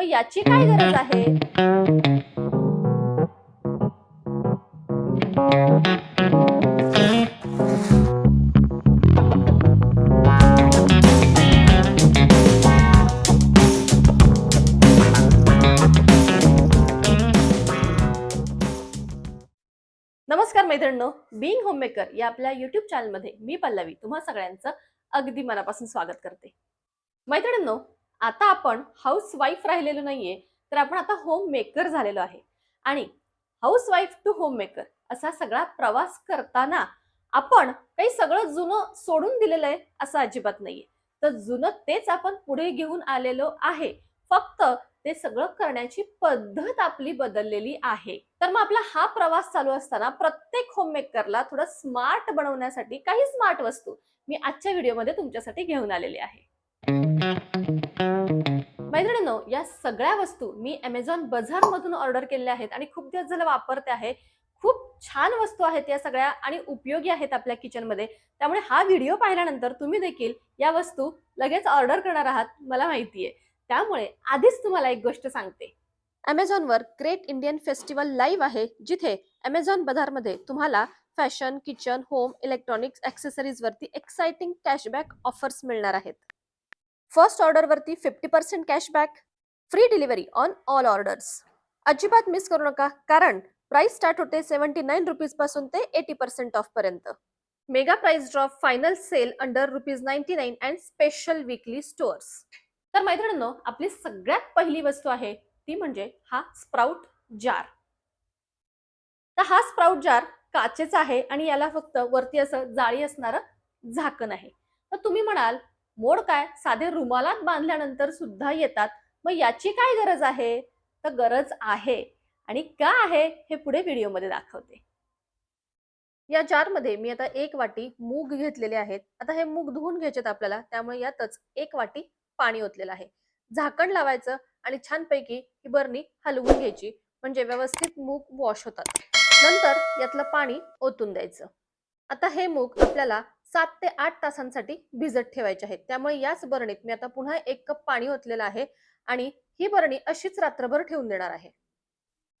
मग याची काय गरज आहे? नमस्कार मैत्रिणींनो बिंग होममेकर या आपल्या युट्यूब चॅनलमध्ये मी पल्लवी तुम्हा सगळ्यांचं अगदी मनापासून स्वागत करते. मैत्रिणींनो आता आपण हाऊस वाईफ राहिलेलो नाहीये तर आपण आता होम मेकर झालेलो आहे. आणि house wife to home maker असा सगळा प्रवास करताना आपण काही सगळं जुनं सोडून दिलेलं आहे असं अजिबात नाहीये. तर जुनं तेच आपण पुढे घेऊन आलेलो आहे. फक्त ते सगळं करण्याची पद्धत आपली बदललेली आहे. तर मग आपला हा प्रवास चालू असताना प्रत्येक होममेकरला थोडं स्मार्ट बनवण्यासाठी काही स्मार्ट वस्तू मी आजच्या व्हिडिओमध्ये तुमच्यासाठी घेऊन आलेली आहे. या सगळ्या वस्तू मी अमेझॉन बाजार मधून ऑर्डर केलेल्या आहेत आणि खूप दिवस झालं वापरते आहे. खूप छान वस्तू आहेत या सगळ्या आणि उपयोगी आहेत आपल्या किचनमध्ये त्यामुळे हा व्हिडिओ पाहिल्यानंतर तुम्ही देखील या वस्तू लगेच ऑर्डर करणार आहात मला माहितीये. त्यामुळे आधीच तुम्हाला एक गोष्ट सांगते. अमेझॉनवर ग्रेट इंडियन फेस्टिवल लाईव्ह आहे जिथे अमेझॉन बाजारमध्ये तुम्हाला फॅशन किचन होम इलेक्ट्रॉनिक्स ॲक्सेसरीजवरती एक्साइटिंग कॅशबॅक ऑफर्स मिळणार आहेत. First ऑर्डरवरती fifty percent cashback free delivery on all orders अजिबात मिस करू नका कारण प्राइस स्टार्ट होते सेव्हन्टी नाईन रुपीजपासून ते एटी पर्सेंट ऑफ पर्यंत. Mega price drop final sale under rupees ninety nine and special weekly stores तर मैत्रिणींनो आपली सगळ्यात पहिली वस्तू आहे ती म्हणजे हा स्प्राउट जार तर हा स्प्राउट जार काचेचा आहे आणि याला फक्त वरती असं जाळी असणारं झाकण आहे. तर तुम्ही म्हणाल मोड काय? साधे रुमालात बांधल्यानंतर सुद्धा येतात. मग याची काय गरज आहे? तर गरज आहे. आणि का आहे? हे पुढे व्हिडिओमध्ये दाखवते. या जारमध्ये मी आता एक वाटी मूग घेतलेले आहेत. आता हे मूग धुवून घ्यायचेत आपल्याला. त्यामुळे यातच एक वाटी पाणी ओतलेलं आहे. झाकण लावायचं आणि छानपैकी ही बरणी हलवून घ्यायची. म्हणजे व्यवस्थित मूग वॉश होतात. नंतर यातलं पाणी ओतून द्यायचं. आता हे मूग आपल्याला सात ते आठ तासांसाठी भिजत ठेवायचे आहेत. त्यामुळे याच बरणीत मी आता पुन्हा एक कप पाणी ओतलेलं आहे. आणि ही बरणी अशीच रात्रभर ठेवून देणार आहे.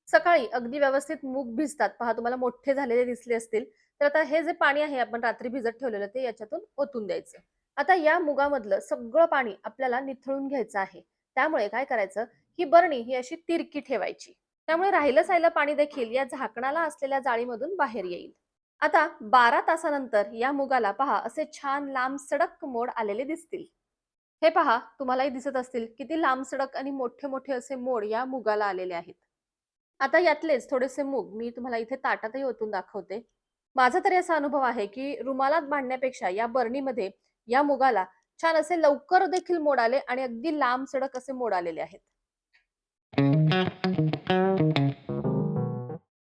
सकाळी अगदी व्यवस्थित मूग भिजतात. पहा तुम्हाला मोठे झालेले दिसले असतील. तर आता हे जे पाणी आहे आपण रात्री भिजत ठेवलेलं ते याच्यातून ओतून द्यायचं. आता या मुगामधलं सगळं पाणी आपल्याला निथळून घ्यायचं आहे. त्यामुळे काय करायचं? ही बरणी ही अशी तिरकी ठेवायची. त्यामुळे राहिलं सायलं पाणी देखील या झाकणाला असलेल्या जाळीमधून बाहेर येईल. आता बारा तासानंतर या मुगाला पहा असे छान लांब सडक मोड आलेले दिसतील. हे पहा तुम्हालाही दिसत असतील किती लांब सडक आणि मोठे मोठे असे मोड या मुगाला आलेले आहेत. आता यातलेच थोडेसे मूग मी तुम्हाला इथे ताटातही ओतून दाखवते. माझा तरी असा अनुभव आहे की रुमालात बांधण्यापेक्षा या बरणीमध्ये या मुगाला छान असे लवकर देखील मोड आले आणि अगदी लांब सडक असे मोड आलेले आहेत.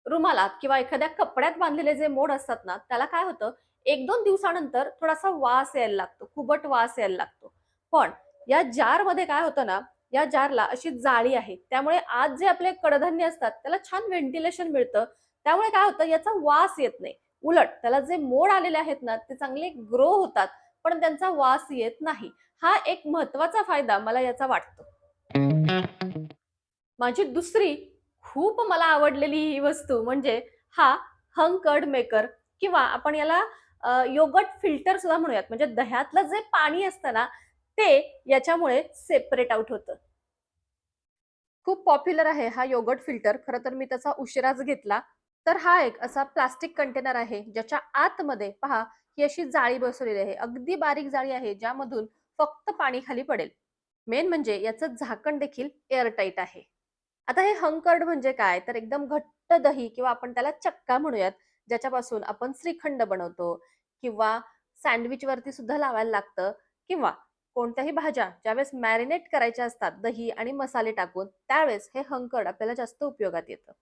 रुमालात किंवा एखाद्या कपड्यात बांधलेले जे मोड असतात ना त्याला काय होतं? एक दोन दिवसानंतर थोडासा वास यायला लागतो खुबट वास यायला लागतो. पण या जारमध्ये काय होतं ना या जारला अशी जाळी आहे. त्यामुळे आज जे आपले कडधान्य असतात त्याला छान व्हेंटिलेशन मिळतं. त्यामुळे काय होतं याचा वास येत नाही. उलट त्याला जे मोड आलेले आहेत ना ते चांगले ग्रो होतात पण त्यांचा वास येत नाही. हा एक महत्त्वाचा फायदा मला याचा वाटतो. माझी दुसरी खूप मला आवडलेली ही वस्तू म्हणजे हा हंकर्ड मेकर किंवा आपण याला योगट फिल्टर सुद्धा म्हणूयात. म्हणजे दह्यातलं जे पाणी असतं ना ते याच्यामुळे सेपरेट आउट होतं. खूप पॉप्युलर आहे हा योगट फिल्टर खरं तर मी त्याचा उशिराच घेतला. तर हा एक असा प्लास्टिक कंटेनर आहे ज्याच्या आतमध्ये पहा ही अशी जाळी बसवलेली आहे. अगदी बारीक जाळी आहे ज्यामधून फक्त पाणी खाली पडेल. मेन म्हणजे याचं झाकण देखील एअरटाईट आहे. आता हे हंकर्ड म्हणजे काय? तर एकदम घट्ट दही किंवा आपण त्याला चक्का म्हणूयात ज्याच्यापासून आपण श्रीखंड बनवतो किंवा सँडविच वरती सुद्धा लावायला लागतं किंवा कोणत्याही भाज्या ज्यावेळेस मॅरिनेट करायच्या असतात दही आणि मसाले टाकून त्यावेळेस हे हंकड आपल्याला जास्त उपयोगात येतं.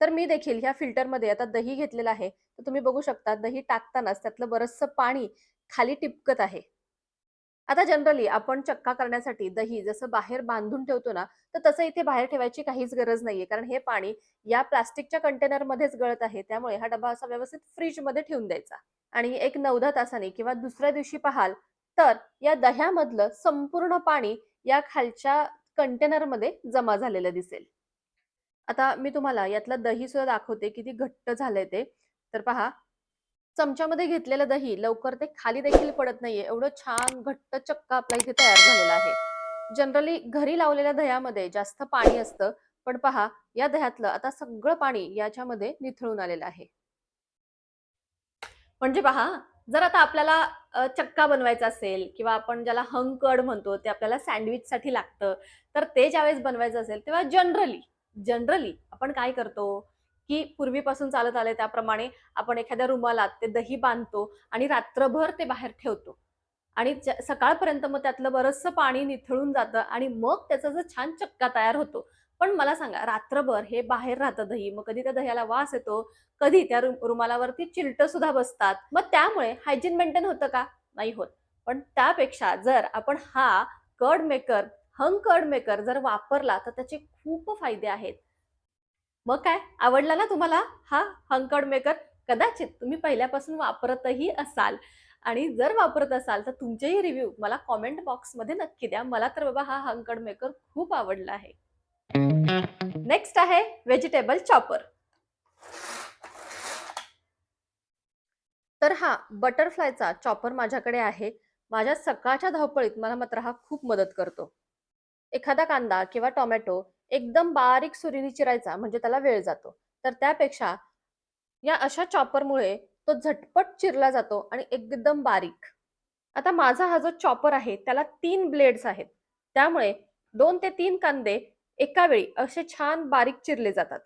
तर मी देखील ह्या फिल्टरमध्ये आता दही घेतलेलं आहे. तर तुम्ही बघू शकता दही टाकतानाच त्यातलं बरंचसं पाणी खाली टिपकत आहे. आता जनरली आपण चक्का करण्यासाठी दही जसं बाहेर बांधून ठेवतो ना तर तसं इथे बाहेर ठेवायची काहीच गरज नाहीये. कारण हे पाणी या प्लास्टिकच्या कंटेनरमध्येच गळत आहे. त्यामुळे हा डबा असा व्यवस्थित फ्रीजमध्ये ठेवून द्यायचा. आणि एक नवदा तासाने किंवा दुसऱ्या दिवशी पाहाल तर या दह्यामधलं संपूर्ण पाणी या खालच्या कंटेनरमध्ये जमा झालेलं दिसेल. आता मी तुम्हाला यातलं दही सुद्धा दाखवते किती घट्ट झालंय ते. तर पहा चमच्यामध्ये घेतलेलं दही लवकर ते खाली देखील पडत नाहीये. एवढं छान घट्ट चक्का आपल्या इथे तयार झालेला आहे. जनरली घरी लावलेल्या दह्यामध्ये जास्त पाणी असतं पण पहा या दह्यातलं आता सगळं पाणी याच्यामध्ये निथळून आलेलं आहे. म्हणजे पहा जर आता आपल्याला चक्का बनवायचा असेल किंवा आपण ज्याला हंकड म्हणतो ते आपल्याला सँडविचसाठी लागतं तर ते ज्यावेळेस बनवायचं असेल तेव्हा जनरली जनरली आपण काय करतो की पूर्वीपासून चालत आले त्याप्रमाणे आपण एखाद्या रुमालात ते दही बांधतो आणि रात्रभर ते बाहेर ठेवतो. आणि सकाळपर्यंत मग त्यातलं बरंचसं पाणी निथळून जातं आणि मग त्याचा जो छान चक्का तयार होतो पण मला सांगा रात्रभर हे बाहेर राहतं दही मग कधी त्या दह्याला वास येतो कधी त्या रु- रुमालावरती चिलट सुद्धा बसतात मग त्यामुळे हायजीन मेंटेन होतं का? नाही होत. पण त्यापेक्षा जर आपण हा curd maker hung curd maker जर वापरला तर त्याचे खूप फायदे आहेत. मग काय? आवडला ना तुम्हाला हा हंग कर्ड मेकर कदाचित तुम्ही पहिल्यापासून वापरतही असाल. आणि जर वापरत असाल तर तुमचेही रिव्ह्यू मला कॉमेंट बॉक्समध्ये नक्की द्या. मला तर बाबा हा हंकड मेकर खूप आवडला आहे. नेक्स्ट आहे व्हेजिटेबल चॉपर तर हा बटरफ्लायचा चॉपर माझ्याकडे आहे. माझ्या सकाळच्या धावपळीत मला मात्र हा खूप मदत करतो. एखादा कांदा किंवा टोमॅटो एकदम बारीक सुरीने चिरायचा म्हणजे त्याला वेळ जातो. तर त्यापेक्षा या अशा चॉपरमुळे तो झटपट चिरला जातो आणि एकदम बारीक. आता माझा हा जो चॉपर आहे त्याला तीन ब्लेड्स आहेत. त्यामुळे दोन ते तीन कांदे एका वेळी असे छान बारीक चिरले जातात.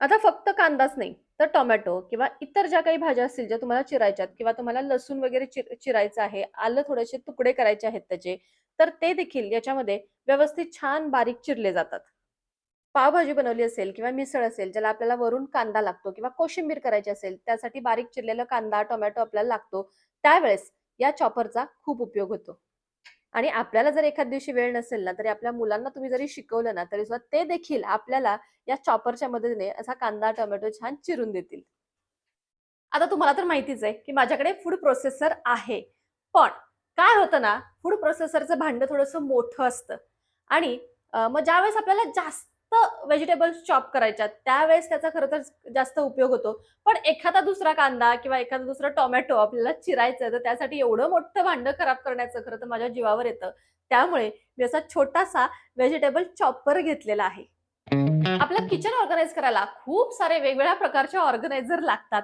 आता फक्त कांदाच नाही तर टोमॅटो किंवा इतर ज्या काही भाज्या असतील ज्या तुम्हाला चिरायच्यात किंवा तुम्हाला लसूण वगैरे चिर चिरायचं आहे आलं थोडेसे तुकडे करायचे आहेत त्याचे तर ते देखील याच्यामध्ये व्यवस्थित छान बारीक चिरले जातात. पावभाजी बनवली असेल किंवा मिसळ असेल ज्याला आपल्याला वरून कांदा लागतो किंवा कोशिंबीर करायची असेल त्यासाठी बारीक चिरलेला कांदा टोमॅटो आपल्याला लागतो त्यावेळेस या चॉपरचा खूप उपयोग होतो. आणि आपल्याला जर एखाद दिवशी वेळ नसेल ना तरी आपल्या मुलांना तुम्ही जरी शिकवलं ना तरी सुद्धा ते देखील आपल्याला या चॉपरच्या मदतीने असा कांदा टोमॅटो छान चिरून देतील. आता तुम्हाला तर माहितीच आहे की माझ्याकडे फूड प्रोसेसर आहे. पण काय होतं ना फूड प्रोसेसरचं भांडं थोडंसं मोठं असतं. आणि मग ज्यावेळेस आपल्याला जास्त व्हेजिटेबल्स चॉप करायच्यात. त्यावेळेस त्याचा खरं तर जास्त उपयोग होतो. पण एखादा दुसरा कांदा किंवा एखादा दुसरा टोमॅटो आपल्याला चिरायचं तर त्यासाठी एवढं मोठं भांडं खराब करण्याचं खरं तर माझ्या जीवावर येतं. त्यामुळे मी असा छोटासा व्हेजिटेबल चॉपर घेतलेला आहे. आपलं किचन ऑर्गनाईज करायला खूप सारे वेगवेगळ्या प्रकारचे ऑर्गनायझर लागतात.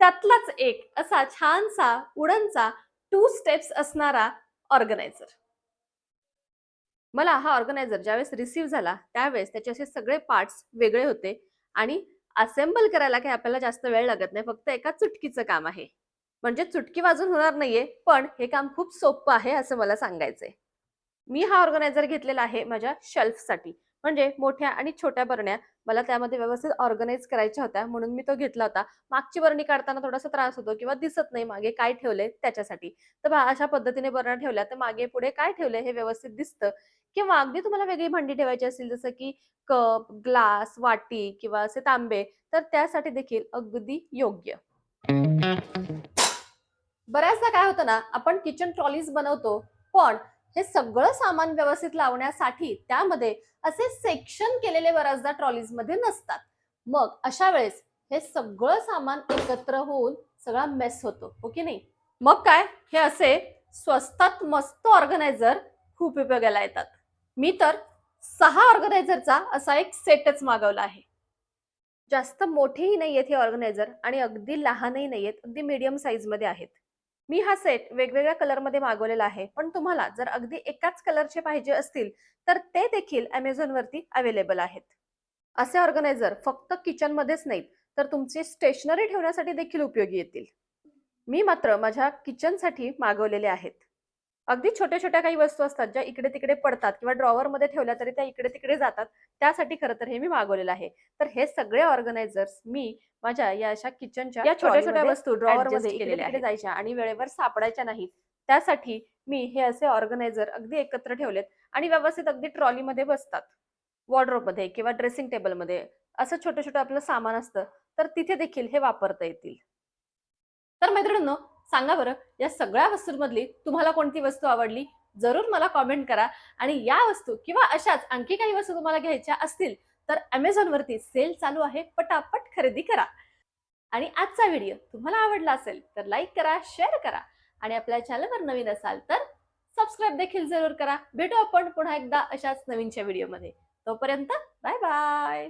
त्यातलाच एक असा छानसा उडनचा टू स्टेप्स असणारा ऑर्गनायझर मला हा ऑर्गनायझर ज्यावेळेस रिसीव्ह झाला त्यावेळेस त्याचे असे सगळे पार्ट्स वेगळे होते आणि असेंबल करायला काही आपल्याला जास्त वेळ लागत नाही फक्त एका चुटकीचं काम आहे. म्हणजे चुटकी वाजून होणार नाहीये पण हे काम खूप सोपं आहे असं मला सांगायचंय. मी हा ऑर्गनायझर घेतलेला आहे माझ्या शेल्फसाठी म्हणजे मोठ्या आणि छोट्या बरण्या. मला त्यामध्ये व्यवस्थित ऑर्गनाईज करायच्या होत्या म्हणून मी तो घेतला होता. मागची बरणी काढताना थोडासा त्रास होतो किंवा दिसत नाही मागे काय ठेवलंय त्याच्यासाठी. तर अशा पद्धतीने बरण्या ठेवल्या. तर मागे पुढे काय ठेवले हे व्यवस्थित दिसतं. किंवा अगदी तुम्हाला वेगळी भांडी ठेवायची असतील जसं की कप ग्लास वाटी किंवा असे तांबे तर त्यासाठी देखील अगदी योग्य. बऱ्याचदा काय होतं ना आपण किचन ट्रॉलीज बनवतो पण हे सगळं सामान व्यवस्थित लावण्यासाठी त्यामध्ये असे सेक्शन केलेले बऱ्याचदा ट्रॉलीजमध्ये नसतात. मग अशा वेळेस हे सगळं सामान एकत्र होऊन सगळा मेस होतो हो की नाही? मग काय? हे असे स्वस्तात मस्त ऑर्गनायझर खूप उपयोगाला येतात. मी तर सहा ऑर्गनायझरचा असा एक सेटच मागवला आहे. जास्त मोठेही नाही आहेत हे ऑर्गनायझर आणि अगदी लहानही नाही आहेत अगदी मीडियम साईजमध्ये आहेत. मी हा सेट वेगवेगळ्या कलरमध्ये मागवलेला आहे. पण तुम्हाला जर अगदी एकाच कलरचे पाहिजे असतील तर ते देखील अमेझॉनवरती अवेलेबल आहेत. असे ऑर्गनायझर फक्त किचनमध्येच नाहीत तर तुमची स्टेशनरी ठेवण्यासाठी देखील उपयोगी येतील. मी मात्र माझ्या किचनसाठी मागवलेले आहेत. अगदी छोट्या छोट्या काही वस्तू असतात ज्या इकडे तिकडे पडतात किंवा ड्रॉवर मध्ये ठेवल्या तरी त्या इकडे तिकडे जातात त्यासाठी खरं तर हे मी मागवलेलं आहे. तर हे सगळे ऑर्गनायझर्स मी माझ्या या अशा किचनच्या या छोट्या छोट्या वस्तू ड्रॉवर मध्ये केलेल्या जायच्या आणि वेळेवर सापडायच्या नाहीत. त्यासाठी मी हे असे ऑर्गनायझर अगदी एकत्र ठेवलेत आणि व्यवस्थित अगदी ट्रॉलीमध्ये बसतात. वॉर्ड्रोबमध्ये किंवा ड्रेसिंग टेबलमध्ये असं छोटं छोटं आपलं सामान असतं तर तिथे देखील हे वापरता येतील. तर मैत्रिणींनो सांगा बरं या सगळ्या वस्तूंमधली तुम्हाला कोणती वस्तू आवडली? जरूर मला कॉमेंट करा. आणि या वस्तू किंवा अशाच आणखी काही वस्तू तुम्हाला घ्यायच्या असतील तर अमेझॉनवरती सेल चालू आहे. पटापट खरेदी करा. आणि आजचा व्हिडिओ तुम्हाला आवडला असेल तर लाईक करा शेअर करा. आणि आपल्या चॅनलवर नवीन असाल तर सबस्क्राईब देखील जरूर करा. भेटू आपण पुन्हा एकदा अशाच नवीनच्या व्हिडिओमध्ये तोपर्यंत बाय बाय